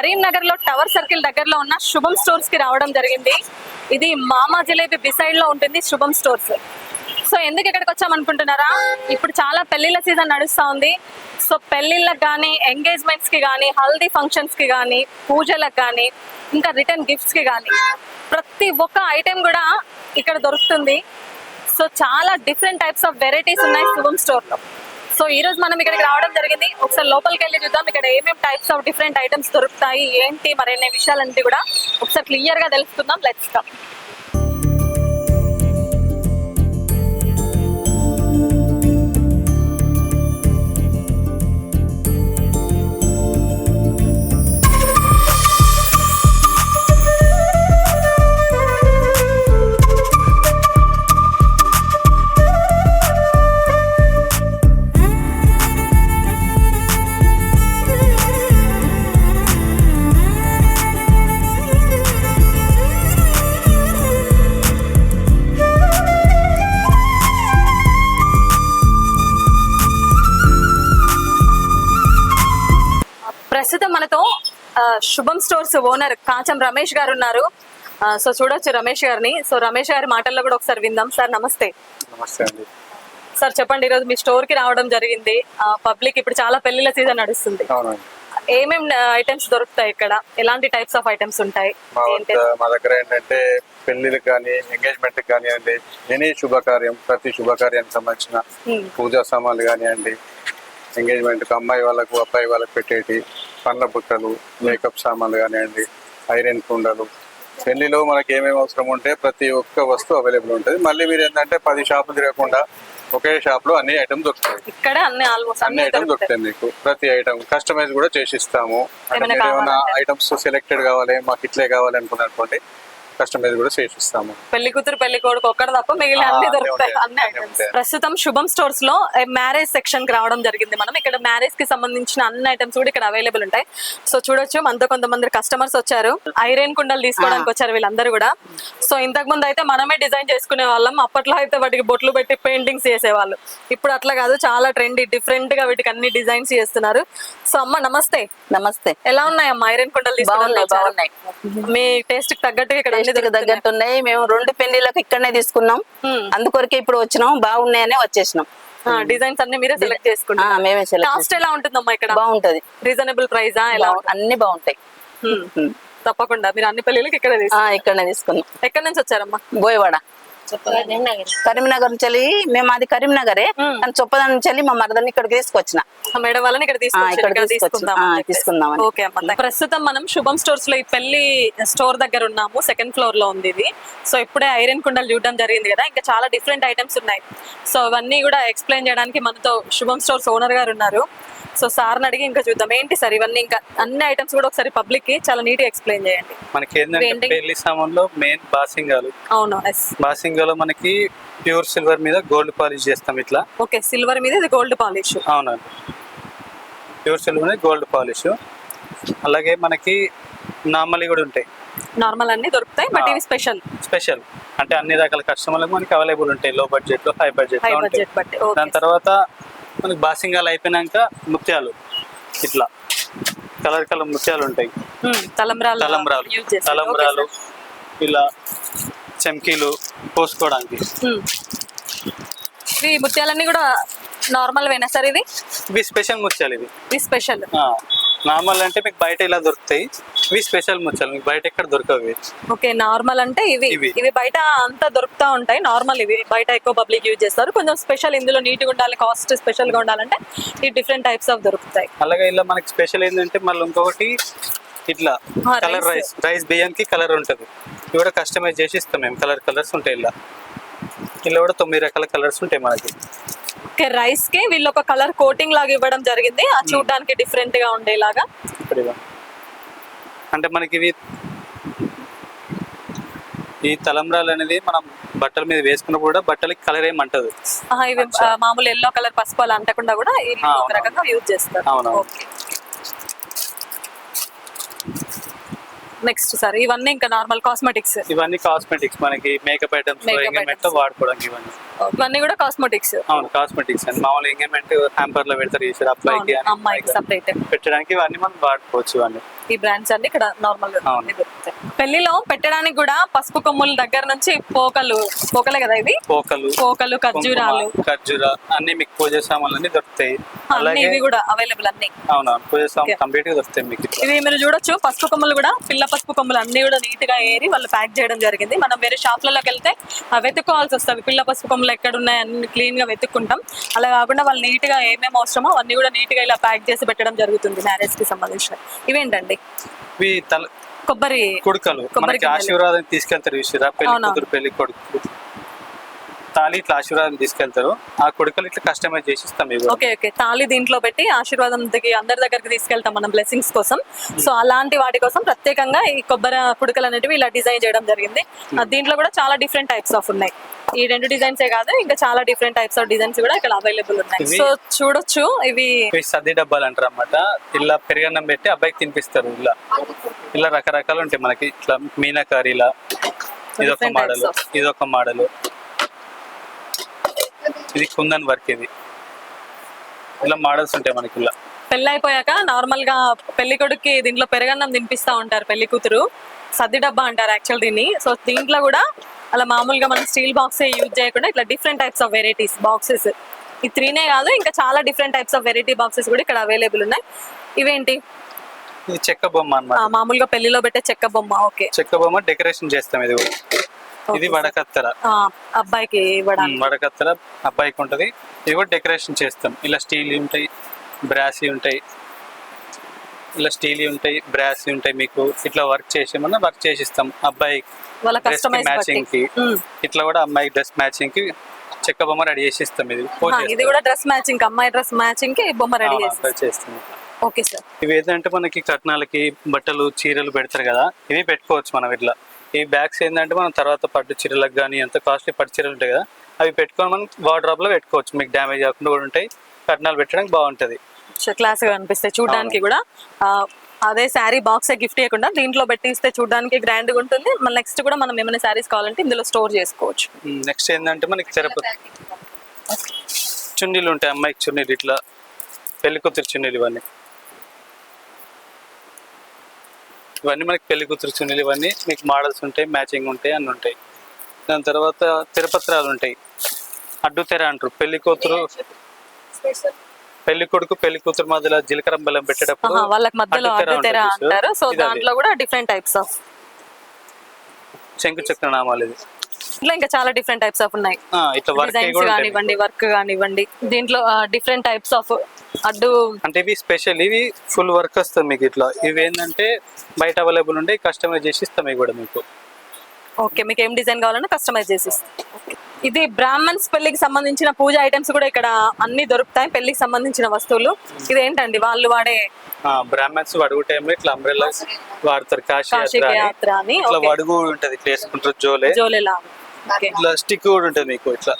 కరీంనగర్లో tower circle దగ్గరలో ఉన్న శుభం స్టోర్స్కి రావడం జరిగింది. ఇది మామా జిలేబీ బిసైడ్లో ఉంటుంది శుభం స్టోర్స్. సో ఎందుకు ఇక్కడికి వచ్చాం అనుకుంటున్నారా? ఇప్పుడు చాలా పెళ్ళిళ్ళ సీజన్ నడుస్తూ ఉంది. సో పెళ్ళిళ్ళకి కానీ ఎంగేజ్మెంట్స్కి కానీ హల్దీ ఫంక్షన్స్కి కానీ పూజలకు కానీ ఇంకా రిటర్న్ గిఫ్ట్స్కి కానీ ప్రతి ఒక్క ఐటెం కూడా ఇక్కడ దొరుకుతుంది. సో చాలా డిఫరెంట్ టైప్స్ ఆఫ్ వెరైటీస్ ఉన్నాయి శుభం స్టోర్లో. సో ఈ రోజు మనం ఇక్కడికి రావడం జరిగింది. ఒకసారి లోపలికి వెళ్ళి చూద్దాం. ఇక్కడ ఏమేమి టైప్స్ ఆఫ్ డిఫరెంట్ ఐటమ్స్ దొరుకుతాయి ఏంటి మరిన్ని విషయాలన్నీ కూడా ఒకసారి క్లియర్గా తెలుసుకుందాం. Let's come Shubham stores owner Kacham Ramesh గారు ఉన్నారు. సో చూడొచ్చు రమేష్ గారిని. సో రమేష్ గారి మాటల్లో కూడా ఒకసారి విందాం. సార్ నమస్తే. నమస్తే అండి. సార్ చెప్పండి ఈరోజు మీ స్టోర్కి రావడం జరిగింది. పబ్లిక్ ఇప్పుడు చాలా పెళ్ళిళ్ళ సీజన్ నడుస్తుంది. ఏమేం ఐటమ్స్ దొరుకుతాయి ఇక్కడ? ఎలాంటి టైప్స్ ఆఫ్ ఐటమ్స్ ఉంటాయి? మా దగ్గర ఏంటంటే పెళ్ళిళ్ళకి కానీ ఎంగేజ్మెంట్ కానివ్వండి ఎనీ శుభకార్యం ప్రతి శుభకార్యానికి సంబంధించిన. పూజా సామాన్లు కానివ్వండి ఎంగేజ్మెంట్ అమ్మాయి వాళ్ళకు అబ్బాయి వాళ్ళకి పెట్టేటి పండ్ల బుట్టలు మేకప్ సామాన్లు కానివ్వండి ఐరన్ కుండలు. పెళ్ళిలో మనకి ఏమేమి అవసరం ఉంటే ప్రతి ఒక్క వస్తువు అవైలబుల్ ఉంటుంది. మళ్ళీ మీరు ఏంటంటే పది షాపులు తిరగకుండా ఒకే షాప్లో అన్ని ఐటమ్ దొరుకుతాయి. ఇక్కడ అన్ని ఆల్మోస్ట్ అన్ని ఐటమ్ దొరుకుతాయి మీకు. ప్రతి ఐటమ్ కస్టమైజ్ కూడా చేసి ఇస్తాము ఏమైనా? ఐటమ్స్ సెలెక్టెడ్ కావాలి మాకు ఇట్లే కావాలి అనుకున్నటువంటి కస్టమైజ్ కూడా చేసి ఇస్తాము పెళ్ళి కూతురు పెళ్ళి కొడుకు ఒక్కడ తప్ప మిగిలిన అన్ని అన్నీ దొరుకుతాయి. అన్ని ఐటమ్స్. ప్రస్తుతం శుభం స్టోర్స్లో మ్యారేజ్ సెక్షన్కి రావడం జరిగింది మనం. ఇక్కడ మ్యారేజ్కి సంబంధించిన అన్ని ఐటమ్స్ కూడా ఇక్కడ అవైలబుల్ ఉంటాయి. సో చూడొచ్చు మనతో కొంతమంది కస్టమర్స్ వచ్చారు. ఐరన్ కుండలు తీసుకోవడానికి వచ్చారు వీళ్ళందరూ కూడా. సో ఇంతకు ముందు అయితే మనమే డిజైన్ చేసుకునే వాళ్ళం. అప్పట్లో అయితే వాటికి బొట్లు పెట్టి పెయింటింగ్స్ చేసేవాళ్ళు. ఇప్పుడు అట్లా కాదు చాలా ట్రెండీ డిఫరెంట్గా వీటికి అన్ని డిజైన్స్ చేస్తున్నారు. సో అమ్మ నమస్తే. నమస్తే. ఎలా ఉన్నాయి అమ్మ ఐరన్ కుండలు తీసుకోవడానికి బాగున్నాయి వచ్చారు? బాగున్నాయి. మీ టేస్ట్కి తగ్గట్టుగా ఇక్కడ అన్ని టేస్ట్కి దొరుకుతున్నాయి. తగ్గట్టు ఉన్నాయి మేము రెండు పెళ్ళిలకు ఇక్కడనే తీసుకున్నాం. అందుకొరకే ఇప్పుడు వచ్చినాం. బాగున్నాయనే వచ్చేసినాం. డిజైన్స్ అన్ని మీరే సెలెక్ట్ ఆ, చేసుకుంటారు మేమే సెలెక్ట్ కాస్ట్ ఎలా ఉంటుందమ్మా ఇక్కడ? బాగుంటది. రీజనబుల్ ప్రైజా ఎలా అన్ని బాగుంటాయి. తప్పకుండా. మీరు అన్ని పెళ్ళిళ్ళకి ఇక్కడ ఇక్కడనే తీసుకున్నాం. ఎక్కడి నుంచి వచ్చారమ్మా? బోయవాడ. కరీంనగర్ నుంచి వెళ్ళి మేము అది కరీంనగరే. కానీ చొప్పదాని నుంచి వెళ్ళి మా మరదని ఇక్కడికి తీసుకొచ్చిన. మేడం వాళ్ళని ఇక్కడ తీసుకుందాం ప్రస్తుతం మనం శుభం స్టోర్స్లో ఈ పెళ్ళి స్టోర్ దగ్గర ఉన్నాము సెకండ్ ఫ్లోర్లో ఉంది ఇది. సో ఇప్పుడే ఐరన్ కుండలు చూడడం జరిగింది కదా ఇంకా చాలా డిఫరెంట్ ఐటమ్స్ ఉన్నాయి. సో అవన్నీ కూడా ఎక్స్ప్లెయిన్ చేయడానికి మనతో శుభం స్టోర్స్ ఓనర్ గారు ఉన్నారు. సో సార్ని అడిగి ఇంకా చూద్దాం. ఏంటి సార్ ఇవన్నీ ఇంకా అన్ని ఐటమ్స్ కూడా ఒకసారి పబ్లిక్కి చాలా నీట్గా ఎక్స్ప్లెయిన్ చేయండి. మనకి ఏంటంటే. పెళ్ళి సామాన్లో మెయిన్ బాసింగాలు. అవును బాసింగాలో మనకి ప్యూర్ సిల్వర్ మీద గోల్డ్ పాలిష్ చేస్తాం ఇట్లా. ఓకే సిల్వర్ మీద ఇది గోల్డ్ పాలిష్ అవునండి. ప్యూర్ సిల్వర్ మీద గోల్డ్ పాలిష్ అలాగే మనకి నార్మల్ కూడా ఉంటాయి. నార్మల్ అన్ని దొరుకుతాయి బట్. ఇవి స్పెషల్ స్పెషల్ అంటే అన్ని రకాల కస్టమర్లకు మనకి అవైలబుల్ ఉంటాయి. లో బడ్జెట్లో హై బడ్జెట్ దాని తర్వాత మనకి బాసింగాలు అయిపోయినాక ముత్యాలు. ఇట్లా. కలర్ కలర్ ముత్యాలు ఉంటాయి. తలంబ్రాలు తలంబ్రాలు. తలంబ్రాలు. ఇలా చెంకీలు పోసుకోవడానికి. ఈ ముత్యాలన్నీ కూడా నార్మల్ వేనా సార్ ఇది? ఇవి స్పెషల్ ముత్యాలు ఇవి. ఇది స్పెషల్ నార్మల్ అంటే మీకు బయట ఇలా దొరుకుతాయి. ఇవి స్పెషల్ ముత్యాలు మీకు బయట ఎక్కడ దొరకవు ఇవి. ఓకే నార్మల్ అంటే ఇవి. ఇవి. ఇవి బయట అంతా దొరుకుతా ఉంటాయి నార్మల్ ఇవి. బయట ఎక్కువ పబ్లిక్ యూజ్ చేస్తారు. కొంచెం స్పెషల్ ఇందులో నీట్గా ఉండాలి కాస్ట్ స్పెషల్గా ఉండాలంటే ఈ డిఫరెంట్ టైప్స్ ఆఫ్ దొరుకుతాయి. అలాగే ఇలా మనకి స్పెషల్ ఏంటంటే మళ్ళీ ఇంకొకటి ఇట్లా కలర్. రైస్ రైస్ బియ్యంకి కలర్ ఉంటుంది. ఇవి కూడా కస్టమైజ్ చేసి ఇస్తాం మేము. కలర్ కలర్స్ ఉంటాయి ఇలా. ఇలా కూడా తొమ్మిది రకాల కలర్స్ ఉంటాయి మనకి. రైస్కి వీళ్ళు ఒక కలర్ కోటింగ్ లాగా ఇవ్వడం జరిగింది. అది చూడడానికి డిఫరెంట్గా ఉండేలాగా. అంటే మనకి ఇవి ఈ తలంబ్రాలు అనేది మనం బట్టల మీద వేసుకున్నప్పుడు కూడా బట్టలకి కలర్ ఏమంటది మామూలు ఎల్లో కలర్ పసుపు అలా అంటకుండా కూడా రకంగా యూజ్ చేస్తారు. నెక్స్ట్ సార్ ఇవన్నీ ఇంకా నార్మల్ కాస్మెటిక్స్ ఇవన్నీ కాస్మెటిక్స్ మనకి మేకప్ ఐటమ్స్ ఎంగేజ్మెంట్ items. వాడుకోవడానికి ఇవన్నీ. ఇవన్నీ కూడా కాస్మెటిక్స్ అవును కాస్మెటిక్స్ అండి. మామూలు ఎంగేజ్మెంట్ హ్యాంపర్లో పెడతారు చేసారు అబ్బాయికి అమ్మాయికి సపరేట్ పెట్టడానికి ఇవన్నీ మనం వాడుకోవచ్చు ఇవన్నీ. ఈ బ్రాండ్స్ అన్ని ఇక్కడ నార్మల్గా అవును. అన్ని దొరుకుతాయి. పెళ్ళిలో పెట్టడానికి కూడా పసుపు కొమ్ముల దగ్గర నుంచి పోకలు పోకలే కదా ఇవి? పోకలు పోకలు ఖర్జూరాలు. ఖర్జూర అన్ని మీకు పూజ సామాన్లు అన్ని దొరుకుతాయి. అలాగే ఇవి కూడా అవైలబుల్ అన్ని. అవునవును పూజ సామాన్. కంప్లీట్గా దొరుకుతాయి మీకు. ఇవి మీరు చూడొచ్చు. పసుపు కొమ్ములు కూడా పిల్ల పసుపు కొమ్ములు అన్ని కూడా నీట్గా ఏరి వాళ్ళు ప్యాక్ చేయడం జరిగింది. మనం వేరే షాప్లలోకి వెళ్తే వెతుక్కోవాల్సి వస్తుంది. పిల్ల పసుపు కొమ్ములు ఎక్కడ ఉన్నాయి అన్ని క్లీన్గా వెతుక్కుంటాం. అలా కాకుండా వాళ్ళు నీట్గా ఏమేమి అవసరమో అవన్నీ కూడా నీట్గా ఇలా ప్యాక్ చేసి పెట్టడం జరుగుతుంది మ్యారేజ్కి సంబంధించిన ఇవేంటండి? ఇవి తల కొబ్బరి కొడుకలు మనకి. ఆశీర్వాదం తీసుకెళ్తారు చూసిరా పెళ్ళి అవునవును. కూతురు పెళ్ళి కొడుకు తాళి ఇట్లా ఆశీర్వాదం తీసుకెళ్తారు. ఆ కొడుకలు ఇట్లా కస్టమైజ్ చేసి ఇస్తాం ఓకే ఓకే. తాళి దీంట్లో పెట్టి ఆశీర్వాదం అందరి దగ్గరికి తీసుకెళ్తాం మనం బ్లెస్సింగ్స్ కోసం. సో అలాంటి వాటి కోసం ప్రత్యేకంగా ఈ కొబ్బరి పుడకలు అనేటివి ఇలా డిజైన్ చేయడం జరిగింది. ఆ, దీంట్లో కూడా చాలా డిఫరెంట్ టైప్స్ ఆఫ్ ఉన్నాయి. ఈ రెండు డిజైన్స్ ఏ కాదు ఇంకా చాలా డిఫరెంట్ టైప్స్ ఆఫ్ డిజైన్స్ కూడా ఇక్కడ అవైలబుల్ ఉన్నాయి. సో చూడొచ్చు ఇవి సద్ది డబ్బాలు అంటారు అనమాట ఇలా పెరుగన్నం పెట్టి అబ్బాయికి తినిపిస్తారు ఇలా. ఇలా రకరకాలు ఉంటాయి మనకి. ఇట్లా మీనాకారి ఇలా. ఇదొక మోడల్ ఇదొక మోడల్ ఇది కుందన్ వర్క్ ఇది. ఇలా మోడల్స్ ఉంటాయి మనకి ఇలా. పెళ్ళి అయిపోయాక నార్మల్గా పెళ్ళి కొడుక్కి దీంట్లో పెరగన్నం తినిపిస్తా ఉంటారు పెళ్ళి కూతురు. సద్ది డబ్బా అంటారు యాక్చువల్ దీన్ని. సో దీంట్లో కూడా అలా మామూలుగా మనం స్టీల్ బాక్స్ యూజ్ చేయకుండా ఇట్లా different types of varieties boxes ఈ త్రీనే కాదు ఇంకా చాలా different types of variety boxes కూడా ఇక్కడ అవైలబుల్ ఉన్నాయి. ఇవేంటి? ఇది చెక్క బొమ్మ మామూలుగా పెళ్ళిలో పెట్టే చెక్క బొమ్మ ఓకే. చెక్క బొమ్మ డెకరేషన్ చేస్తాం ఇది కూడా. ఇది వడకత్తెర. అబ్బాయికి వడకత్తెర అబ్బాయికి ఉంటది ఇది కూడా డెకరేషన్ చేస్తాం. ఇలా స్టీల్ ఉంటాయి బ్రాసీ ఉంటాయి. ఇలా స్టీల్ ఉంటాయి బ్రాసీ ఉంటాయి మీకు. ఇట్లా వర్క్ చేసేమన్నా వర్క్ చేసిస్తాం. అబ్బాయి డ్రెస్ మ్యాచింగ్కి. ఇట్లా కూడా అమ్మాయి డ్రెస్ మ్యాచింగ్కి చెక్క బొమ్మ రెడీ చేసి ఇస్తాం ఇది ఇది కూడా డ్రెస్ మ్యాచింగ్ అమ్మాయి డ్రెస్ మ్యాచింగ్కి బొమ్మ రెడీ చేస్తాం. ఓకే సార్ ఇవి ఏంటంటే మనకి కట్నాలకి బట్టలు చీరలు పెడతారు కదా. ఇవి పెట్టుకోవచ్చు మనం ఇట్లా. ఈ బ్యాగ్స్ ఏంటంటే మనం తర్వాత పట్టు చీరలకు కానీ ఎంత కాస్ట్లీ పట్టు చీరలు ఉంటాయి కదా అవి పెట్టుకొని మనం వార్డ్రాప్లో పెట్టుకోవచ్చు. మీకు డ్యామేజ్ కాకుండా కూడా ఉంటాయి. కట్నాలు పెట్టడానికి బాగుంటది. క్లాస్గా అనిపిస్తాయి. చూడడానికి కూడా అదే శారీ బాక్స్ గిఫ్ట్ చేయకుండా దీంట్లో పెట్టి ఇస్తే చూడడానికి గ్రాండ్గా ఉంటుంది. మళ్ళీ నెక్స్ట్ కూడా మనం ఏమైనా శారీస్ కావాలంటే ఇందులో స్టోర్ చేసుకోవచ్చు. నెక్స్ట్ ఏంటంటే మనకి తిరుపతి చున్నీలు ఉంటాయి. అమ్మాయికి చున్నీలు ఇట్లా. పెళ్ళి కూతురు చున్నీలు ఇవన్నీ. ఇవన్నీ మనకి పెళ్ళి కూతురు చున్నీలు ఇవన్నీ మీకు మోడల్స్ ఉంటాయి మ్యాచింగ్ ఉంటాయి అన్ని ఉంటాయి. దాని తర్వాత తిరుపత్రాలు ఉంటాయి. అడ్డు తెర అంటారు. పెళ్ళి కూతురు పెళ్ళి కొడుకు పెళ్ళి కూతురు మధ్యలో జీలకర్ర బెల్లం పెట్టేటప్పుడు వాళ్ళకి మధ్యలో అడ్డు తెర. అంటారు. సో. దాంట్లో కూడా డిఫరెంట్ టైప్స్ ఆఫ్ శంకు చక్ర నామాలు ఇది. ఇట్లా ఇంకా చాలా డిఫరెంట్ టైప్స్ ఆఫ్ ఉన్నాయి. డిజైన్స్ కానివ్వండి వర్క్ కానివ్వండి దీంట్లో డిఫరెంట్ టైప్స్ ఆఫ్ అడ్డు అంటే ఇవి స్పెషల్ ఇవి ఫుల్ వర్క్ వస్తుంది మీకు ఇట్లా. ఇవి ఏంటంటే బయట అవైలబుల్ ఉండే కస్టమైజ్ చేసి ఇస్తాం ఇవి కూడా మీకు. ఓకే మీకు ఏం డిజైన్ కావాలన్నా కస్టమైజ్ చేసి. ఇది బ్రాహ్మణ్స్ పెళ్ళికి సంబంధించిన పూజ ఐటమ్స్ కూడా ఇక్కడ అన్ని దొరుకుతాయి పెళ్ళికి సంబంధించిన వస్తువులు. ఇది ఏంటండి? వాళ్ళు వాడే బ్రాహ్మణ్స్ వడుగు టైంలో ఇట్లా అంబ్రెల్లా వాడతారు కాశీ యాత్ర అని. ఇట్లా వడుగు ఉంటది వేసుకుంటారు జోలే. జోలెలా ఇట్లా స్టిక్ కూడా ఉంటుంది మీకు ఇట్లా.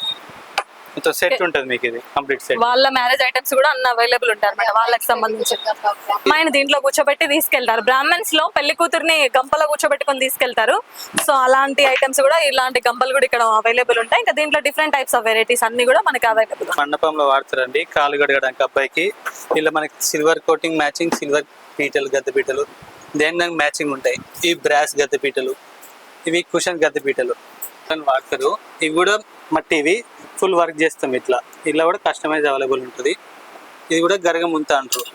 మొత్తం సెట్ ఉంటుంది మీకు ఇది కంప్లీట్ సెట్. వాళ్ళ మ్యారేజ్ ఐటమ్స్ కూడా అన్ని అవైలబుల్ ఉంటాయి అనమాట వాళ్ళకి సంబంధించి. అమ్మాయిని దీంట్లో కూర్చోబెట్టి తీసుకెళ్తారు. బ్రాహ్మణ్స్లో పెళ్ళి కూతుర్ని గంపలో కూర్చోబెట్టుకొని తీసుకెళ్తారు. సో అలాంటి ఐటమ్స్ కూడా ఇలాంటి గంపలు కూడా ఇక్కడ అవైలబుల్ ఉంటాయి. ఇంకా దీంట్లో డిఫరెంట్ టైప్స్ ఆఫ్ వెరైటీస్ అన్ని కూడా మనకి అవైలబుల్ మండపంలో వాడతారండి. కాలు గడగడానికి అబ్బాయికి. ఇలా మనకి సిల్వర్ కోటింగ్ మ్యాచింగ్ సిల్వర్ పీటలు గద్దె పీటలు. దేని దానికి మ్యాచింగ్ ఉంటాయి? ఇవి బ్రాస్ గద్దె పీటలు. ఇవి కుషన్ గద్దె పీటలు. వాడతారు. ఇవి కూడా మట్టి ఇవి ఫుల్ వర్క్ చేస్తాం ఇట్లా. ఇలా కూడా కస్టమైజ్ అవైలబుల్ ఉంటుంది. ఇది కూడా గరగ ముంత అంటారు.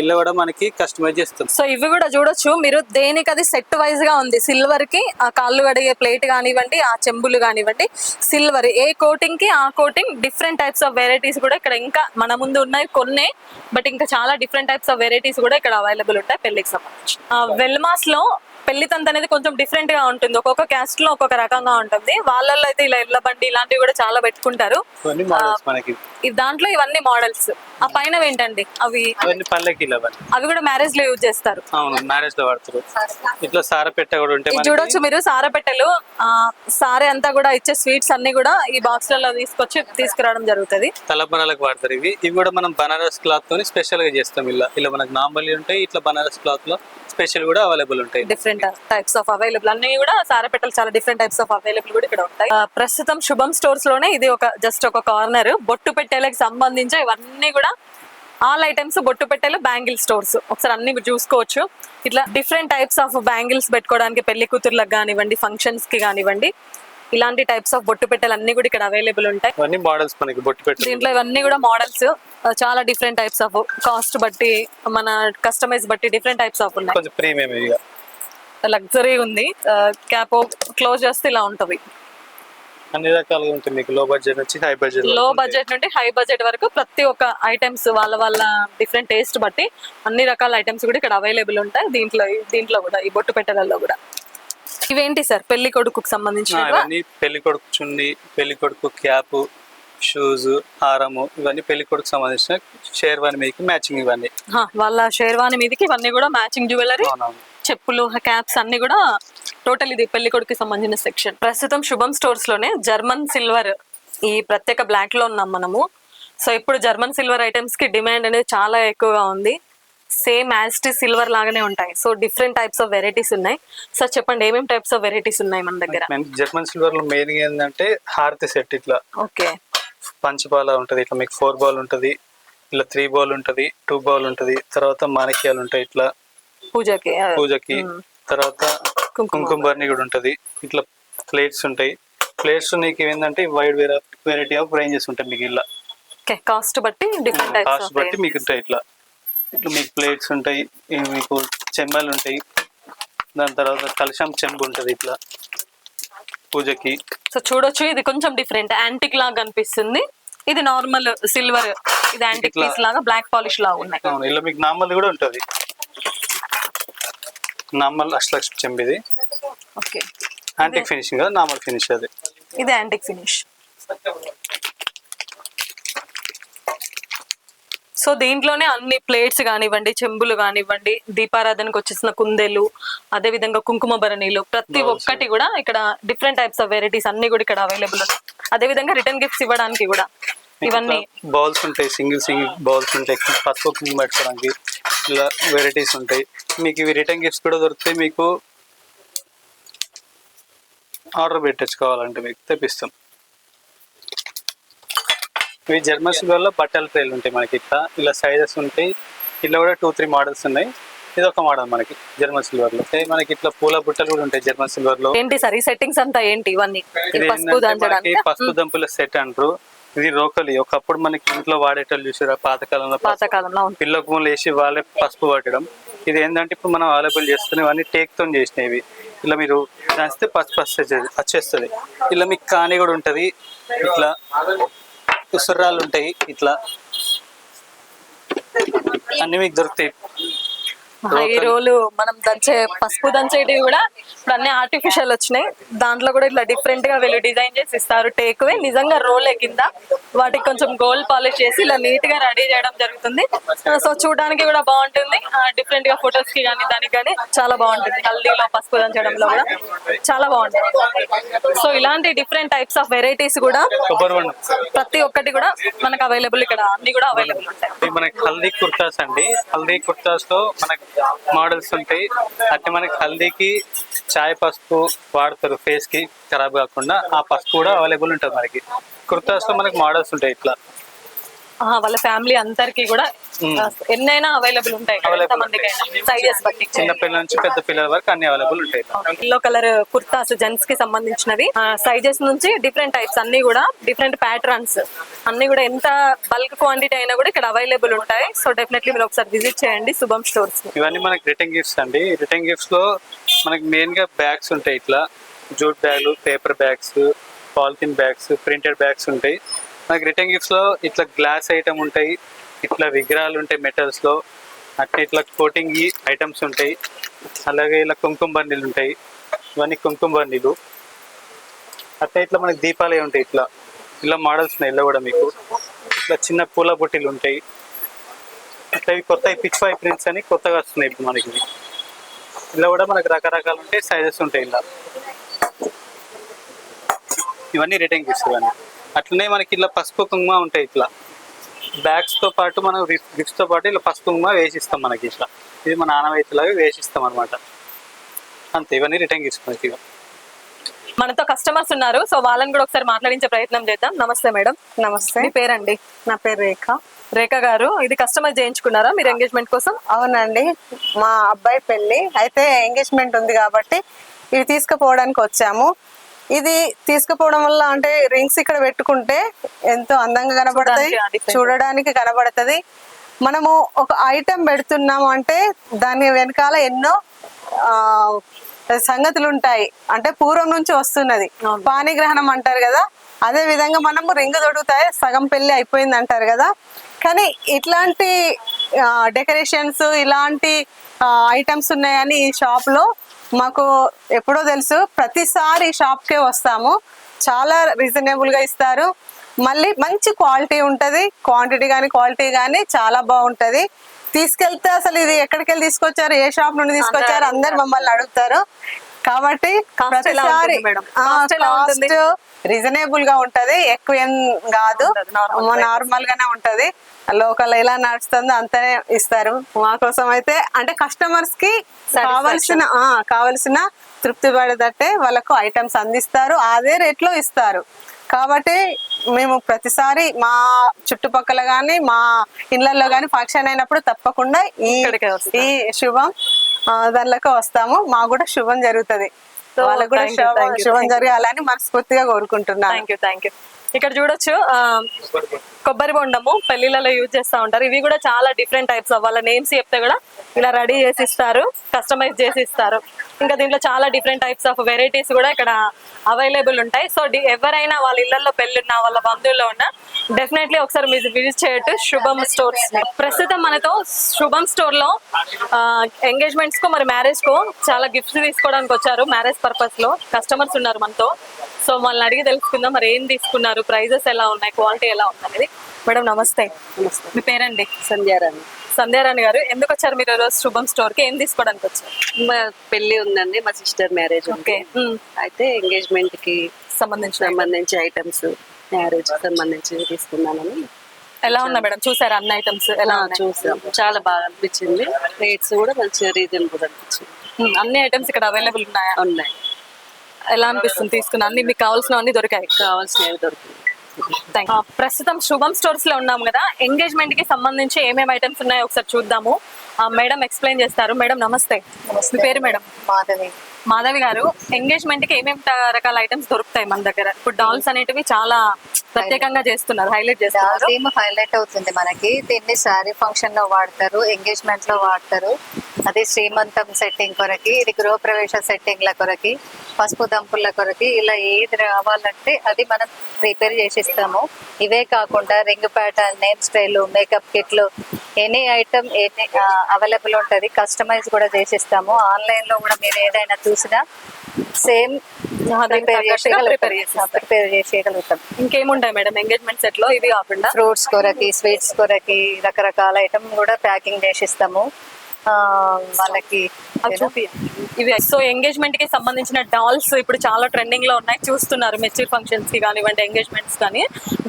ఇలా కూడా మనకి కస్టమైజ్ చేస్తాం. సో ఇవి కూడా చూడొచ్చు. మీరు దేనికి అది సెట్ వైజ్గా ఉంది. సిల్వర్కి ఆ కాళ్ళు కడిగే ప్లేట్ కానివ్వండి ఆ చెంబులు కానివ్వండి సిల్వర్ ఏ కోటింగ్కి ఆ coating different types of varieties కూడా ఇక్కడ ఇంకా మన ముందు ఉన్నాయి కొన్నే బట్ ఇంకా చాలా డిఫరెంట్ టైప్స్ ఆఫ్ వెరైటీస్ కూడా ఇక్కడ అవైలబుల్ ఉంటాయి పెళ్ళికి సంబంధించి. వెల్మాస్లో పెళ్ళి తంత అనేది కొంచెం డిఫరెంట్గా ఉంటుంది. ఒక్కొక్క క్యాస్ట్లో ఒక్కొక్క రకంగా ఉంటుంది. వాళ్ళల్లో అయితే ఇలా ఇళ్ళ బండి ఇలాంటివి కూడా చాలా పెట్టుకుంటారు. ఈ దాంట్లో ఇవన్నీ మోడల్స్ ఆ పైన ఏంటండి? అవి అవి కూడా మ్యారేజ్లో యూజ్ చేస్తారు. అవును మ్యారేజ్లో వాడతారు. ఇట్లా సారపెట్ట కూడా ఉంటే ఇది మనకి చూడొచ్చు మీరు సారపెట్టెలు. సారే అంతా కూడా ఇచ్చే స్వీట్స్ అన్ని కూడా ఈ బాక్స్లలో తీసుకొచ్చి తీసుకురావడం జరుగుతుంది. తలపనాలకు వాడతారు. ఇవి ఇవి కూడా మనం బనారస్ క్లాత్ తోని స్పెషల్గా చేస్తాం ఇలా. ఇలా మనకు నాంబలి ఉంటాయి ఇట్లా బనారస్ క్లాత్లో స్పెషల్ కూడా అవైలబుల్ ఉంటాయి. డిఫరెంట్ టైప్స్ ఆఫ్ అవైలబుల్ అన్ని కూడా సారపెట్టలు చాలా డిఫరెంట్ టైప్స్ ఆఫ్ అవైలబుల్ కూడా ఇక్కడ ఉంటాయి. ప్రస్తుతం శుభం స్టోర్స్లోనే ఇది ఒక జస్ట్ ఒక కార్నర్ బొట్టు పెట్టేలకు సంబంధించి ఇవన్నీ కూడా ఆల్ ఐటమ్స్ బొట్టు పెట్టేలు బ్యాంగిల్ స్టోర్స్ ఒకసారి అన్ని చూసుకోవచ్చు. ఇట్లా డిఫరెంట్ టైప్స్ ఆఫ్ బ్యాంగిల్స్ పెట్టుకోవడానికి పెళ్ళి కూతుర్లకు కానివ్వండి ఫంక్షన్స్కి కానివ్వండి ఇలాంటి టైప్స్ ఆఫ్ బొట్టు పెట్టెలు అన్ని కూడా ఇక్కడ అవైలబుల్ ఉంటాయి. ఇవన్నీ మోడల్స్ మనకి బొట్టు దీంట్లో ఇవన్నీ కూడా మోడల్స్ చాలా డిఫరెంట్ టైప్స్ ఆఫ్ కాస్ట్ బట్టి మన కస్టమైజ్ బట్టి డిఫరెంట్ టైప్స్ ఆఫ్ ఉన్నాయి. కొంచెం ప్రీమియం ఇక లగ్జరీ ఉంది. క్యాప్ క్లోజ్ చేస్తే ఇలా ఉంటది అన్ని రకాలుగా ఉంటుంది మీకు. లో బడ్జెట్ నుంచి హై బడ్జెట్లో బడ్జెట్ నుండి హై బడ్జెట్ వరకు ప్రతి ఒక్క ఐటమ్స్ వాళ్ళ వాళ్ళ డిఫరెంట్ టేస్ట్ బట్టి అన్ని రకాల ఐటమ్స్ కూడా ఇక్కడ అవైలబుల్ ఉంటాయి. దీంట్లో దీంట్లో కూడా ఈ బొట్టు పెట్టెలలో కూడా. ఇవేంటి సార్? పెళ్ళి కొడుకుకు సంబంధించిన పెళ్ళి కొడుకు చున్ని పెళ్ళి కొడుకు క్యాప్ షూస్ హారము ఇవన్నీ పెళ్ళి కొడుకు సంబంధించిన షేర్వాని మీదకి మ్యాచింగ్ ఇవన్నీ. వాళ్ళ షేర్వాణి మీదకి ఇవన్నీ కూడా మ్యాచింగ్ జ్యువెలరీ చెప్పులు క్యాప్స్ అన్ని కూడా టోటల్ ఇది పెళ్ళి కొడుకు సంబంధించిన సెక్షన్. ప్రస్తుతం శుభం స్టోర్స్లోనే జర్మన్ సిల్వర్ ఈ ప్రత్యేక బ్లాక్లో ఉన్నాం మనము. సో ఇప్పుడు జర్మన్ సిల్వర్ ఐటమ్స్కి డిమాండ్ అనేది చాలా ఎక్కువగా ఉంది. సేమ్ యాస్టి సిల్వర్ లాగానే ఉంటాయి. So different types of varieties ఉన్నాయి. సో చెప్పండి ఏమేమి టైప్స్ ఆఫ్ వెరైటీస్ ఉన్నాయి మన దగ్గర? జర్మన్ సిల్వర్లో మెయిన్ ఏంటంటే హారతి సెట్ ఇట్లా. ఓకే. పంచబాల ఉంటది. ఇట్లా మీకు ఫోర్ బాల్ ఉంటది. ఇట్లా త్రీ బాల్ ఉంటది. టూ బాల్ ఉంటది. తర్వాత మాణిక్యాలు ఉంటాయి ఇట్లా. పూజకి పూజకి. తర్వాత కుంకుమ. కుంకుమ బర్ని కూడా ఉంటది. ఇట్లా ప్లేట్స్ ఉంటాయి. ప్లేట్స్ నీకు ఏంటంటే వైడ్ వెరైటీ ఆఫ్ రేంజెస్ ఉంటాయి మీకు ఇలా కాస్ట్ బట్టి డిఫరెంట్ కాస్ట్ బట్టి మీకు ఇట్లా. ఇట్లా మీకు ప్లేట్స్ ఉంటాయి ఇవి మీకు చెంబలు ఉంటాయి. దాని తర్వాత కలశం చెంబు ఉంటుంది ఇట్లా. పూజకి. సో చూడొచ్చు ఇది కొంచెం డిఫరెంట్ యాంటిక్ లాగా కనిపిస్తుంది ఇది నార్మల్ సిల్వర్ ఇది యాంటిక్ పీస్ లాగా బ్లాక్ పాలిష్ లాగా ఉన్నాయి. అవును ఇలా మీకు నార్మల్ కూడా ఉంటుంది. నార్మల్ అష్టలక్ష్మి చెంబు ఇది. ఓకే. యాంటిక్ ఫినిషింగ్ కదా నార్మల్ ఫినిష్ అది. ఇది యాంటిక్ ఫినిష్ సో దీంట్లోనే అన్ని ప్లేట్స్ కానివ్వండి చెంబులు కానివ్వండి దీపారాధనకు వచ్చేసిన కుందేలు అదే విధంగా కుంకుమ భరణీలు ప్రతి ఒక్కటి కూడా ఇక్కడ డిఫరెంట్ టైప్స్ ఆఫ్ వెరైటీస్ అన్ని కూడా ఇక్కడ అవైలబుల్ ఉన్నాయి. అదే విధంగా రిటర్న్ గిఫ్ట్స్ ఇవ్వడానికి కూడా ఇవన్నీ. బౌల్స్ ఉంటాయి సింగిల్ సింగిల్ బౌల్స్ ఉంటాయి పసుపు కుంకుమ పెట్టుకోవడానికి ఇలా వెరైటీస్ ఉంటాయి. మీకు ఇవి రిటర్న్ గిఫ్ట్స్ కూడా దొరుకుతాయి మీకు ఆర్డర్ పెట్టించుకోవాలంటే మీకు తెప్పిస్తాం. ఇవి జర్మన్ సిల్వర్లో బట్టల ట్రైలు ఉంటాయి మనకి ఇట్లా. ఇలా సైజెస్ ఉంటాయి. ఇలా కూడా టూ త్రీ మోడల్స్ ఉన్నాయి. ఇది ఒక మోడల్ మనకి జర్మన్ సిల్వర్లో మనకి ఇట్లా పూల బుట్టలు కూడా ఉంటాయి జర్మన్ సిల్వర్లో ఏంటి సార్ ఈ సెట్టింగ్స్ అంతా ఏంటి? ఇవన్నీ పసుపు దంపుల సెట్ అంటారు. ఇది రోకలి. ఒకప్పుడు మనకి ఇంట్లో వాడేటోళ్ళు చూసారా? పాతకాలంలో పాతకాలంలో ఉంది పిల్ల గుమ్మలు వేసి వాళ్ళే పసుపు పట్టడం ఇది ఏంటంటే ఇప్పుడు మనం అవైలబుల్ చేస్తున్నాయి ఇవన్నీ టేక్తో చేసినవి ఇలా మీరు దంచితే పసుపు వచ్చేస్తుంది. ఇలా మీకు కాని కూడా ఉంటది. ఇట్లా ఉసుర్రాలు ఉంటాయి ఇట్లా అన్ని మీకు దొరుకుతాయి. ఈ రోజు మనం దంచే పసుపు దంచేటివి కూడా ఇప్పుడు అన్ని ఆర్టిఫిషియల్ వచ్చినాయి. దాంట్లో కూడా ఇట్లా డిఫరెంట్గా వీళ్ళు డిజైన్ చేసి ఇస్తారు. టేక్వే నిజంగా రోలే కింద వాటికి కొంచెం గోల్డ్ పాలిష్ చేసి ఇలా నీట్గా రెడీ చేయడం జరుగుతుంది. సో చూడడానికి కూడా బాగుంటుంది. డిఫరెంట్గా ఫొటోస్కి కానీ దానికి కానీ చాలా బాగుంటుంది. హల్దీలో పసుపు దంచడంలో కూడా చాలా బాగుంటుంది. సో ఇలాంటి డిఫరెంట్ టైప్స్ ఆఫ్ వెరైటీస్ కూడా ప్రతి ఒక్కటి కూడా మనకు అవైలబుల్ ఇక్కడ అన్ని కూడా అవైలబుల్ ఉంటాయి. మనకి హల్దీ కుర్తాస్ అండి. హల్దీ కుర్తాస్లో మనకి మోడల్స్ ఉంటాయి. అంటే మనకి హల్దీకి చాయ్ పసుపు వాడతారు ఫేస్కి ఖరాబ్ కాకుండా ఆ పసుపు కూడా అవైలబుల్ ఉంటుంది మనకి. కుర్తాస్లో మనకి మోడల్స్ ఉంటాయి ఇట్లా. వాళ్ళ ఫ్యామిలీ అందరికి కూడా ఎన్నైనా అవైలబుల్ ఉంటాయి సైజెస్ బట్టి. చిన్న పిల్లల నుంచి పెద్ద పిల్లల వరకు అన్ని అవైలబుల్ ఉంటాయి. ఎల్లో కలర్ కుర్తాస్ జెంట్స్కి సంబంధించినవి. సైజెస్ నుంచి డిఫరెంట్ టైప్స్ అన్ని కూడా డిఫరెంట్ ప్యాటర్న్స్ అన్ని కూడా ఎంత బల్క్ క్వాంటిటీ అయినా కూడా ఇక్కడ అవైలబుల్ ఉంటాయి. సో డెఫినెట్లీ మీరు ఒకసారి విజిట్ చేయండి శుభం స్టోర్స్ ఇవన్నీ మనకి రిటర్న్ గిఫ్ట్స్ అండి. రిటర్న్ గిఫ్ట్స్లో మనకి మెయిన్గా బ్యాగ్స్ ఉంటాయి ఇట్లా. జూట్ బ్యాగులు paper bags polythene bags printed bags ఉంటాయి. మనకి రిటర్న్ గిఫ్ట్స్లో ఇట్లా గ్లాస్ ఐటమ్ ఉంటాయి ఇట్లా విగ్రహాలు ఉంటాయి మెటల్స్లో అట్లా ఇట్లా కోటింగ్ ఐటమ్స్ ఉంటాయి. అలాగే ఇలా కుంకుమ బండిలు ఉంటాయి ఇవన్నీ కుంకుమ బండిలు అట్లా ఇట్లా మనకి దీపాలే ఉంటాయి ఇట్లా. ఇలా మోడల్స్ ఉన్నాయి ఇలా కూడా మీకు. ఇట్లా చిన్న పూల బుట్టీలు ఉంటాయి. అట్లా ఇవి కొత్త పిచ్ పై ప్రింట్స్ అని కొత్తగా వస్తున్నాయి ఇప్పుడు మనకి. ఇలా కూడా మనకు రకరకాలు ఉంటాయి సైజెస్ ఉంటాయి ఇలా. ఇవన్నీ రిటర్న్ గిఫ్ట్స్ ఇవన్నీ. అట్లనే మనకి ఇలా పసుపు కుంకుమ ఉంటాయి ఇట్లా. బ్యాగ్స్తో పాటు మనం గిఫ్ట్స్తో పాటు ఇలా పసుపు కుంకుమ వేసిస్తాం మనకి ఇట్లా. ఇది మన ఆనవాయితీలాగా వేసిస్తాం అనమాట అంతే ఇవన్నీ రిటర్న్ ఇవి. మనతో కస్టమర్స్ ఉన్నారు సో వాళ్ళని కూడా ఒకసారి మాట్లాడించే ప్రయత్నం చేద్దాం. నమస్తే మేడం. నమస్తే. మీ పేరండి? నా పేరు రేఖ. రేఖ గారు ఇది కస్టమర్ చేయించుకున్నారా మీరు ఎంగేజ్మెంట్ కోసం? అవునండి మా అబ్బాయి పెళ్ళి అయితే ఎంగేజ్మెంట్ ఉంది కాబట్టి ఇవి తీసుకుపోవడానికి వచ్చాము. ఇది తీసుకుపోవడం వల్ల అంటే రింగ్స్ ఇక్కడ పెట్టుకుంటే ఎంతో అందంగా కనబడతాయి. చూడడానికి కనబడుతుంది. మనము ఒక ఐటెం పెడుతున్నాము అంటే దాని వెనకాల ఎన్నో ఆ సంగతులు ఉంటాయి అంటే పూర్వం నుంచి వస్తున్నది. పాణిగ్రహణం అంటారు కదా. అదే విధంగా మనము రింగ్ దొరుకుతాయి సగం పెళ్ళి అయిపోయింది అంటారు కదా. కానీ ఇట్లాంటి డెకరేషన్స్ ఇలాంటి ఐటమ్స్ ఉన్నాయని ఈ షాప్లో మాకు ఎప్పుడో తెలుసు ప్రతిసారి ఈ షాప్ కే వస్తాము. చాలా రీజనబుల్గా ఇస్తారు. మళ్ళీ మంచి క్వాలిటీ ఉంటది. క్వాంటిటీ కానీ క్వాలిటీ కానీ చాలా బాగుంటది. తీసుకెళ్తే అసలు ఇది ఎక్కడికి వెళ్ళి తీసుకొచ్చారు? ఏ షాప్ నుండి తీసుకొచ్చారు? అందరు మమ్మల్ని అడుగుతారు. కాబట్టి ప్రతిసారి? రీజనబుల్గా ఉంటది ఎక్కువ ఏం కాదు. నార్మల్ గానే ఉంటది. లోకల్ ఎలా నడుస్తుందో అంతనే ఇస్తారు. మా కోసం అయితే అంటే కస్టమర్స్కి కావలసిన ఆ, కావలసిన తృప్తి పడేటట్టే వాళ్ళకు ఐటమ్స్ అందిస్తారు అదే రేట్లో ఇస్తారు. కాబట్టి మేము ప్రతిసారి మా చుట్టుపక్కల గాని మా ఇళ్ళలో గాని ఫంక్షన్ అయినప్పుడు తప్పకుండా ఈ శుభం దానిలోకి వస్తాము. మాకు కూడా శుభం జరుగుతది. వాళ్ళకు కూడా శుభం. జరగాలని మనస్ఫూర్తిగా కోరుకుంటున్నాను. థ్యాంక్ యూ థ్యాంక్ యూ ఇక్కడ చూడొచ్చు ఆ, కొబ్బరి బొండము పెళ్ళిళ్ళలో యూజ్ చేస్తూ ఉంటారు. ఇవి కూడా చాలా డిఫరెంట్ టైప్స్ వాళ్ళ నేమ్స్ చెప్తే కూడా ఇలా రెడీ చేసి ఇస్తారు కస్టమైజ్ చేసి ఇస్తారు. ఇంకా దీంట్లో చాలా డిఫరెంట్ టైప్స్ ఆఫ్ వెరైటీస్ కూడా ఇక్కడ అవైలబుల్ ఉంటాయి. సో ఎవరైనా వాళ్ళ ఇళ్ళలో పెళ్ళున్నా వాళ్ళ బంధువుల్లో ఉన్న డెఫినెట్లీ ఒకసారి మీరు విజిట్ చేయట్టు శుభం స్టోర్స్ ప్రస్తుతం మనతో శుభం స్టోర్లో ఎంగేజ్మెంట్స్కు మరి మ్యారేజ్కు చాలా గిఫ్ట్స్ తీసుకోవడానికి వచ్చారు. మ్యారేజ్ పర్పస్లో కస్టమర్స్ ఉన్నారు మనతో. సో వాళ్ళని అడిగి తెలుసుకుందాం. మరి ఏం తీసుకున్నారు? ప్రైజెస్ ఎలా ఉన్నాయి? క్వాలిటీ ఎలా ఉంది అనేది మేడం నమస్తే. మీ పేరండి? సంధ్యారాణి సంధ్యారాణి గారు. ఎందుకు వచ్చారు మీరు ఈరోజు శుభం స్టోర్కి ఏం తీసుకోవడానికి వచ్చారు? మా పెళ్ళి ఉందండి. మా సిస్టర్ మ్యారేజ్ ఓకే. అయితే ఎంగేజ్మెంట్కి సంబంధించిన సంబంధించి ఐటమ్స్ మ్యారేజ్ సంబంధించి తీసుకున్నానని ఎలా ఉన్నా మేడం? చూసారా అన్ని ఐటమ్స్? ఎలా? చూసాం. చాలా బాగా అనిపించింది. రేట్స్ కూడా మంచిగా రీజనబుల్ అనిపించింది. అన్ని ఐటమ్స్ ఇక్కడ అవైలబుల్ ఉన్నాయా? ఉన్నాయి. ఎలా అనిపిస్తుంది? తీసుకున్న అన్ని మీకు కావాల్సిన అన్ని దొరికాయి. కావాల్సినవి దొరికింది ప్రస్తుతం శుభం స్టోర్స్లో ఉన్నాం కదా. ఎంగేజ్మెంట్కి సంబంధించి ఏమేమి ఐటమ్స్ ఉన్నాయో ఒకసారి చూద్దాము. మేడం ఎక్స్ప్లెయిన్ చేస్తారు. మేడం నమస్తే. మీ పేరు మేడం? మాధవి. మాధవి గారు ఎంగేజ్మెంట్కి ఏమేమి రకాల ఐటమ్స్ దొరుకుతాయి మన దగ్గర? ఇప్పుడు డాల్స్ అనేటివి చాలా ప్రత్యేకంగా చేస్తున్నారు హైలైట్ చేస్తున్నారు. థీమ్ హైలైట్ అవుతుంది మనకి. దీన్ని శారీ ఫంక్షన్లో వాడతారు ఎంగేజ్మెంట్లో వాడతారు. అది శ్రీమంతం సెట్టింగ్ కొరకి ఇది గృహ ప్రవేశ సెట్టింగ్ల కొరకి పసుపు దంపుల కొరకి ఇలా ఏది రావాలంటే అది మనం ప్రిపేర్ చేసిస్తాము. ఇవే కాకుండా ring pattern name style makeup కిట్లు ఎనీ ఐటమ్ ఎనీ అవైలబుల్ ఉంటుంది కస్టమైజ్ కూడా చేసిస్తాము. ఆన్లైన్లో కూడా మీరు ఏదైనా చూసినా సేమ్ ప్రిపేర్ చేసేయగలుగుతాం. ప్రిపేర్ చేసేయగలుగుతాం. ఉంటాయి మేడం ఎంగేజ్మెంట్ సెట్లో ఇవి కాకుండా. ఫ్రూట్స్ కొరకి స్వీట్స్ కొరకి రకరకాల ఐటమ్ కూడా ప్యాకింగ్ చేసి ఇస్తాము. వాళ్ళకి ఇవి సో ఎంగేజ్మెంట్కి సంబంధించిన డాల్స్ ఇప్పుడు చాలా ట్రెండింగ్లో ఉన్నాయి. చూస్తున్నారు మెచ్యూర్ ఫంక్షన్స్కి కానివ్వండి ఎంగేజ్మెంట్స్ కానీ.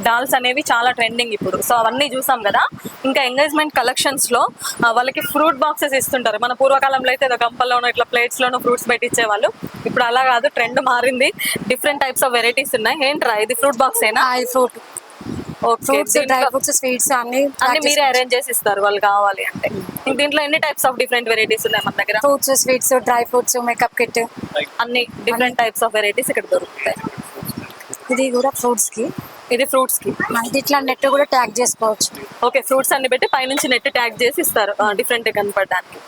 డాల్స్ అనేవి చాలా ట్రెండింగ్ ఇప్పుడు. సో అవన్నీ చూసాం కదా. ఇంకా ఎంగేజ్మెంట్ కలెక్షన్స్లో వాళ్ళకి ఫ్రూట్ బాక్సెస్ ఇస్తుంటారు. మన పూర్వకాలంలో అయితే ఏదో గంపల్లోనో ఇట్లా ప్లేట్స్ లోనో ఫ్రూట్స్ పెట్టించేవాళ్ళు ఇప్పుడు అలా కాదు ట్రెండ్ మారింది. డిఫరెంట్ టైప్స్ ఆఫ్ వెరైటీస్ ఉన్నాయి. ఏంట్రా ఇది ఫ్రూట్ బాక్స్ ఏనా? Fruit fruits dry fruits sweets అన్ని అన్ని మీరే అరేంజ్ చేసి ఇస్తారు వాళ్ళు కావాలి అంటే. ఇంక దీంట్లో ఎన్ని టైప్స్ ఆఫ్ డిఫరెంట్ వెరైటీస్ ఉన్నాయి మన దగ్గర? Fruits sweets dry fruits makeup kit అన్ని డిఫరెంట్ టైప్స్ ఆఫ్ వెరైటీస్ ఇక్కడ దొరుకుతాయి. ఇది కూడా ఫ్రూట్స్కి. ఇది ఫ్రూట్స్కి. మనకి ఇట్లా నెట్ కూడా ట్యాగ్ చేసుకోవచ్చు. ఓకే ఫ్రూట్స్ అన్ని పెట్టి పైనుంచి నెట్ ట్యాగ్ చేసి ఇస్తారు. డిఫరెంట్ కనపడడానికి.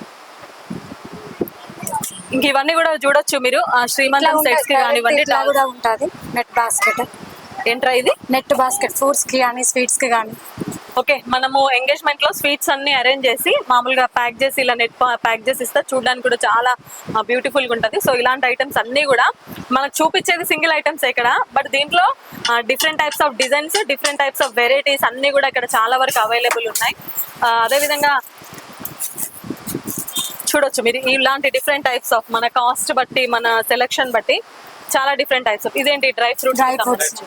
ఇంక ఇవన్నీ కూడా చూడొచ్చు మీరు. శ్రీమంతం సెట్స్కి కానివ్వండి ఇట్లా కూడా ఉంటుంది. నెట్ బాస్కెట్ ఏంట్రా ఇది? నెట్ బాస్కెట్ ఫ్రూట్స్కి కానీ స్వీట్స్కి కానీ. ఓకే మనము ఎంగేజ్మెంట్లో స్వీట్స్ అన్ని అరేంజ్ చేసి మామూలుగా ప్యాక్ చేసి ఇలా నెట్ ప్యాక్ చేసి ఇస్తే. చూడడానికి కూడా చాలా బ్యూటిఫుల్గా ఉంటది. సో ఇలాంటి ఐటమ్స్ అన్ని కూడా మనకు చూపించేది సింగిల్ ఐటమ్స్ ఇక్కడ బట్ దీంట్లో different types of designs different types of varieties అన్ని కూడా ఇక్కడ చాలా వరకు అవైలబుల్ ఉన్నాయి. అదేవిధంగా చూడొచ్చు మీరు. ఇలాంటి డిఫరెంట్ టైప్స్ ఆఫ్ మన కాస్ట్ బట్టి మన సెలెక్షన్ బట్టి చాలా డిఫరెంట్ టైప్స్ ఆఫ్ ఇదేంటి? డ్రై ఫ్రూట్స్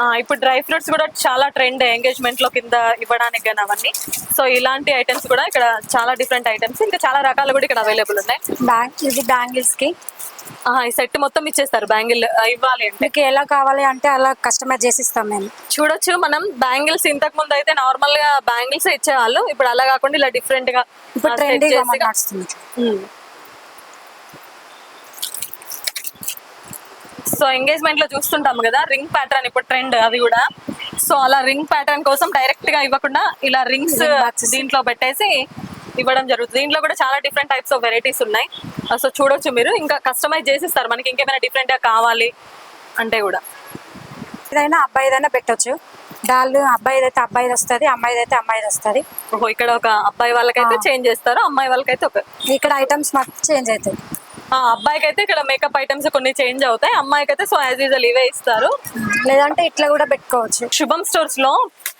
ఇప్పుడు డ్రై ఫ్రూట్స్ కూడా చాలా ట్రెండ్ ఎంగేజ్మెంట్లో కింద ఇవ్వడానికి కానీ అవన్నీ. సో ఇలాంటి ఐటమ్స్ కూడా ఇక్కడ చాలా డిఫరెంట్ ఐటమ్స్. ఇంకా చాలా రకాలు కూడా ఇక్కడ అవైలబుల్ ఉన్నాయి. ఇది బ్యాంగిల్స్కి. ఈ సెట్ మొత్తం ఇచ్చేస్తారు బ్యాంగిల్ ఇవ్వాలి అంటే. మీకు ఎలా కావాలి అంటే అలా కస్టమైజ్ చేసి ఇస్తాం మేము. చూడొచ్చు మనం బ్యాంగిల్స్ ఇంతకు ముందు అయితే నార్మల్గా బ్యాంగిల్స్ ఇచ్చేవాళ్ళు. ఇప్పుడు అలా కాకుండా ఇలా డిఫరెంట్గా ఇప్పుడు set ట్రెండింగ్ చేసి- నడుస్తుంది ఉమ్. సో ఎంగేజ్మెంట్లో చూస్తుంటాం కదా రింగ్ ప్యాటర్న్ ఇప్పుడు ట్రెండ్ అది కూడా. సో అలా రింగ్ ప్యాటర్న్ కోసం డైరెక్ట్గా ఇవ్వకుండా ఇలా రింగ్స్. దీంట్లో పెట్టేసి ఇవ్వడం జరుగుతుంది. దీంట్లో కూడా చాలా డిఫరెంట్ టైప్స్ ఆఫ్ వెరైటీస్ ఉన్నాయి. సో చూడొచ్చు మీరు. ఇంకా కస్టమైజ్ చేసిస్తారు. మనకి ఇంకేమైనా డిఫరెంట్గా కావాలి అంటే కూడా. ఏదైనా అబ్బాయిదైనా పెట్టొచ్చు. డాల్ అబ్బాయిది అయితే అబ్బాయిది వస్తుంది అమ్మాయిది అయితే అమ్మాయిది వస్తుంది. ఓహో ఇక్కడ ఒక అబ్బాయి వాళ్ళకైతే చేంజ్ చేస్తారు అమ్మాయి వాళ్ళకైతే ఒక ఇక్కడ ఐటమ్స్ మాకు చేంజ్ అవుతాయి. అబ్బాయికి అయితే ఇక్కడ మేకప్ ఐటమ్స్ కొన్ని చేంజ్ అవుతాయి. అమ్మాయికి అయితే సో యాజ్ యూజువల్ ఇవే ఇస్తారు. లేదంటే ఇట్లా కూడా పెట్టుకోవచ్చు. శుభం స్టోర్స్లో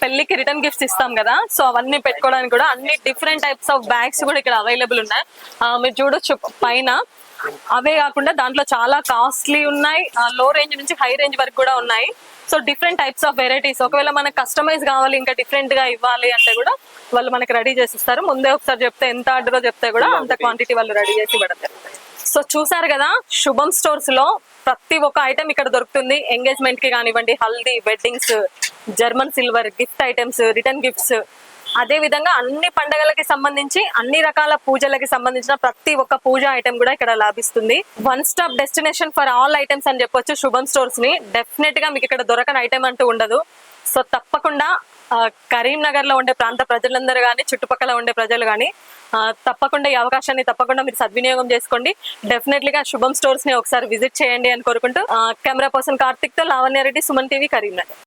పెళ్ళికి రిటర్న్ గిఫ్ట్స్ ఇస్తాం కదా సో అవన్నీ పెట్టుకోవడానికి కూడా అన్ని డిఫరెంట్ టైప్స్ ఆఫ్ బ్యాగ్స్ కూడా ఇక్కడ అవైలబుల్ ఉన్నాయి. మీరు చూడొచ్చు పైన. అవే కాకుండా దాంట్లో చాలా కాస్ట్లీ ఉన్నాయి. లో రేంజ్ నుంచి హై రేంజ్ వరకు కూడా ఉన్నాయి. So different types of varieties ఒకవేళ మనకు కస్టమైజ్ కావాలి ఇంకా డిఫరెంట్గా ఇవ్వాలి అంటే కూడా వాళ్ళు మనకి రెడీ చేసి ఇస్తారు. ముందే ఒకసారి చెప్తే ఎంత ఆర్డర్ చెప్తే కూడా అంత క్వాంటిటీ వాళ్ళు రెడీ చేసి ఇవ్వడం జరుగుతుంది. సో చూసారు కదా శుభం స్టోర్స్లో ప్రతి ఒక్క ఐటమ్ ఇక్కడ దొరుకుతుంది. ఎంగేజ్మెంట్కి కానివ్వండి haldi weddings German silver gift items return gifts అదే విధంగా అన్ని పండగలకి సంబంధించి అన్ని రకాల పూజలకి సంబంధించిన ప్రతి ఒక్క పూజ ఐటమ్ కూడా ఇక్కడ లభిస్తుంది. One stop destination for all items అని చెప్పొచ్చు శుభం స్టోర్స్ని. డెఫినెట్గా మీకు ఇక్కడ దొరకని ఐటమ్ అంటూ ఉండదు. సో తప్పకుండా కరీంనగర్లో ఉండే ప్రాంత ప్రజలందరూ కానీ చుట్టుపక్కల ఉండే ప్రజలు కానీ తప్పకుండా ఈ అవకాశాన్ని తప్పకుండా మీరు సద్వినియోగం చేసుకోండి. డెఫినెట్లీగా శుభం స్టోర్స్ని ఒకసారి విజిట్ చేయండి అని కోరుకుంటూ కెమెరా పర్సన్ కార్తిక్తో లావణ్యారెడ్డి సుమన్ టీవీ కరీంనగర్.